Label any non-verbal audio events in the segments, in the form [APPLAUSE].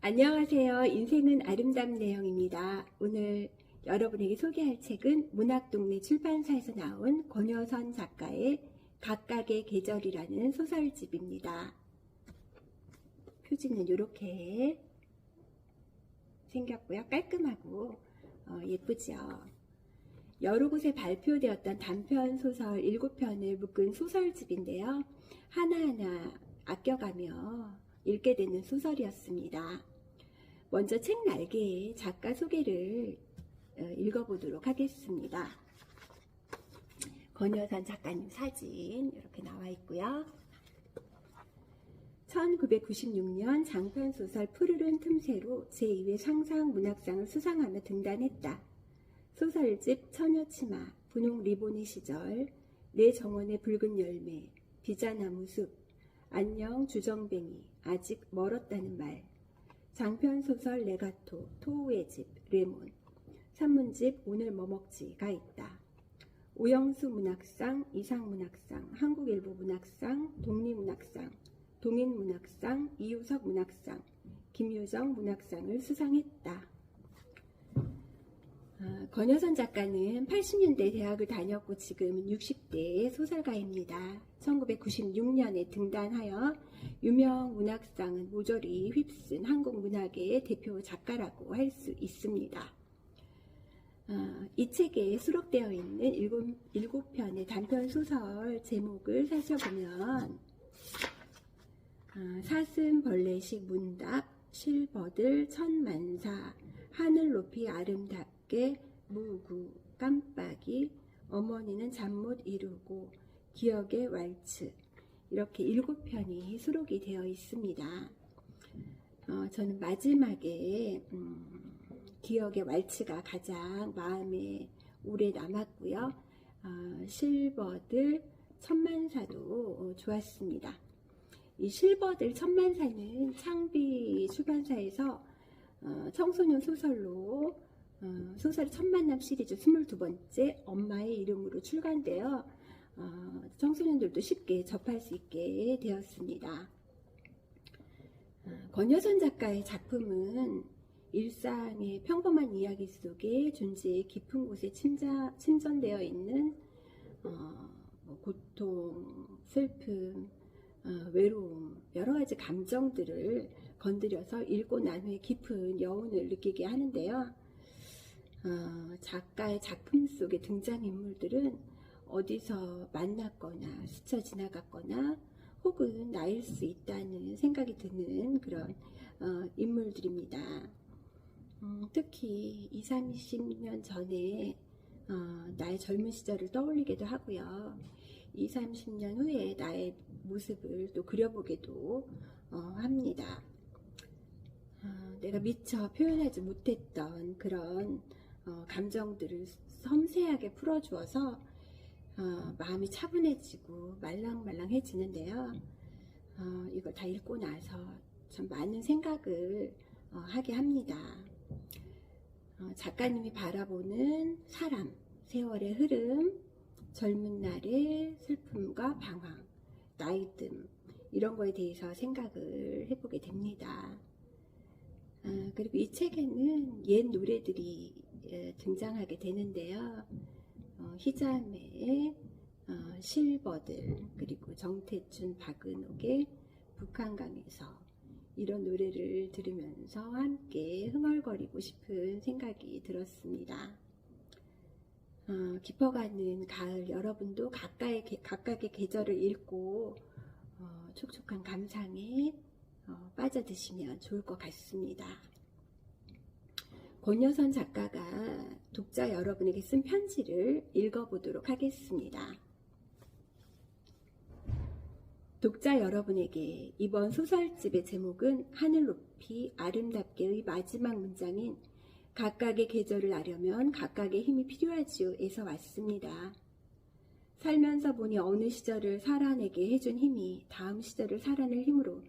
안녕하세요. 인생은 아름다운 내용입니다. 오늘 여러분에게 소개할 책은 문학동네 출판사에서 나온 권여선 작가의 각각의 계절이라는 소설집입니다. 표지는 이렇게 생겼고요. 깔끔하고 어, 예쁘죠. 여러 곳에 발표되었던 단편 소설 7편을 묶은 소설집인데요. 하나하나 아껴가며 읽게 되는 소설이었습니다. 먼저 책 날개에 작가 소개를 어, 읽어보도록 하겠습니다. 권여선 작가님 사진 이렇게 나와 있고요. 1996년 장편소설 푸르른 틈새로 제2회 상상 문학상을 수상하며 등단했다. 소설집 처녀치마, 분홍 리보니 시절, 내 정원의 붉은 열매, 비자나무 숲, 안녕 주정뱅이, 아직 멀었다는 말, 장편소설 레가토, 토우의 집, 레몬, 산문집 오늘 뭐 먹지가 있다. 오영수 문학상, 이상 문학상, 한국일보 문학상, 독립문학상, 동인문학상, 이유석 문학상, 김유정 문학상을 수상했다. 아, 권여선 작가는 80년대 대학을 다녔고 지금은 60대의 소설가입니다. 1996년에 등단하여 유명 문학상은 모조리 휩쓴 한국 문학의 대표 작가라고 할 수 있습니다. 어, 이 책에 수록되어 있는 일곱, 일곱 편의 단편 소설 제목을 살펴보면 어, 사슴벌레식 문답, 실버들 천만사, 하늘 높이 아름답 게 무구, 깜빡이, 어머니는 잠 못 이루고 기억의 왈츠 이렇게 일곱 편이 수록이 되어 있습니다. 어, 저는 마지막에 음, 기억의 왈츠가 가장 마음에 오래 남았고요. 어, 실버들 천만사도 어, 좋았습니다. 이 실버들 천만사는 창비 출판사에서 어, 청소년 소설로 어, 소설 천만남 시리즈 22번째 엄마의 이름으로 출간되어 어, 청소년들도 쉽게 접할 수 있게 되었습니다. 어, 권여선 작가의 작품은 일상의 평범한 이야기 속에 존재의 깊은 곳에 침자, 침전되어 있는 어, 뭐 고통, 슬픔, 어, 외로움, 여러 가지 감정들을 건드려서 읽고 난 후에 깊은 여운을 느끼게 하는데요. 어, 작가의 작품 속의 등장인물들은 어디서 만났거나 스쳐 지나갔거나 혹은 나일 수 있다는 생각이 드는 그런 어, 인물들입니다. 음, 특히 20, 30년 전에 어, 나의 젊은 시절을 떠올리기도 하고요. 20, 30년 후에 나의 모습을 또 그려보기도 어, 합니다. 어, 내가 미처 표현하지 못했던 그런 어, 감정들을 섬세하게 풀어주어서 어, 마음이 차분해지고 말랑말랑해지는데요. 어, 이걸 다 읽고 나서 참 많은 생각을 어, 하게 합니다. 어, 작가님이 바라보는 사람, 세월의 흐름, 젊은 날의 슬픔과 방황, 나이듦 이런 거에 대해서 생각을 해보게 됩니다. 아, 그리고 이 책에는 옛 노래들이 예, 등장하게 되는데요. 어, 희자매의 어, 실버들 그리고 정태춘 박은옥의 북한강에서 이런 노래를 들으면서 함께 흥얼거리고 싶은 생각이 들었습니다. 어, 깊어가는 가을 여러분도 각각의, 각각의 계절을 읽고 어, 촉촉한 감상에 어, 빠져드시면 좋을 것 같습니다. 권여선 작가가 독자 여러분에게 쓴 편지를 읽어보도록 하겠습니다. 독자 여러분에게 이번 소설집의 제목은 하늘 높이 아름답게의 마지막 문장인 각각의 계절을 알려면 각각의 힘이 필요하지요에서 왔습니다. 살면서 보니 어느 시절을 살아내게 해준 힘이 다음 시절을 살아낼 힘으로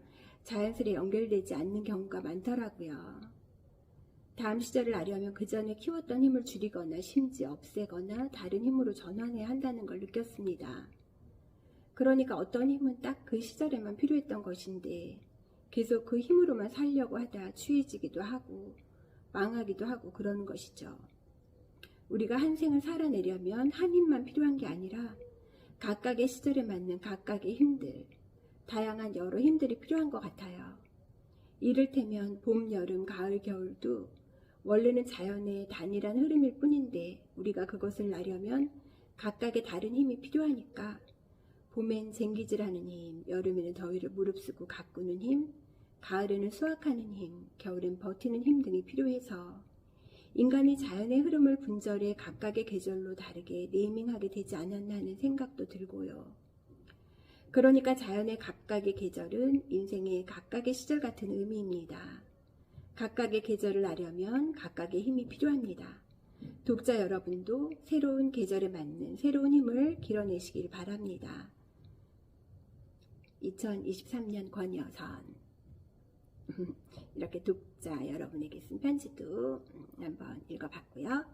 자연스레 연결되지 않는 경우가 많더라고요. 다음 시절을 알려면 그 전에 키웠던 힘을 줄이거나 심지어 없애거나 다른 힘으로 전환해야 한다는 걸 느꼈습니다. 그러니까 어떤 힘은 딱 그 시절에만 필요했던 것인데 계속 그 힘으로만 살려고 하다 취해지기도 하고 망하기도 하고 그러는 것이죠. 우리가 한 생을 살아내려면 한 힘만 필요한 게 아니라 각각의 시절에 맞는 각각의 힘들, 다양한 여러 힘들이 필요한 것 같아요. 이를테면 봄, 여름, 가을, 겨울도 원래는 자연의 단일한 흐름일 뿐인데 우리가 그것을 나려면 각각의 다른 힘이 필요하니까 봄엔 쟁기질하는 힘, 여름에는 더위를 무릅쓰고 가꾸는 힘, 가을에는 수확하는 힘, 겨울엔 버티는 힘 등이 필요해서 인간이 자연의 흐름을 분절해 각각의 계절로 다르게 네이밍하게 되지 않았나 하는 생각도 들고요. 그러니까 자연의 각각의 계절은 인생의 각각의 시절 같은 의미입니다. 각각의 계절을 알려면 각각의 힘이 필요합니다. 독자 여러분도 새로운 계절에 맞는 새로운 힘을 길어내시길 바랍니다. 2023년 권여선 [LAUGHS] 이렇게 독자 여러분에게 쓴 편지도 한번 읽어봤고요.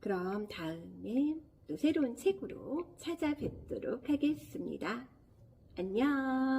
그럼 다음에 또 새로운 책으로 찾아뵙도록 하겠습니다. 안녕.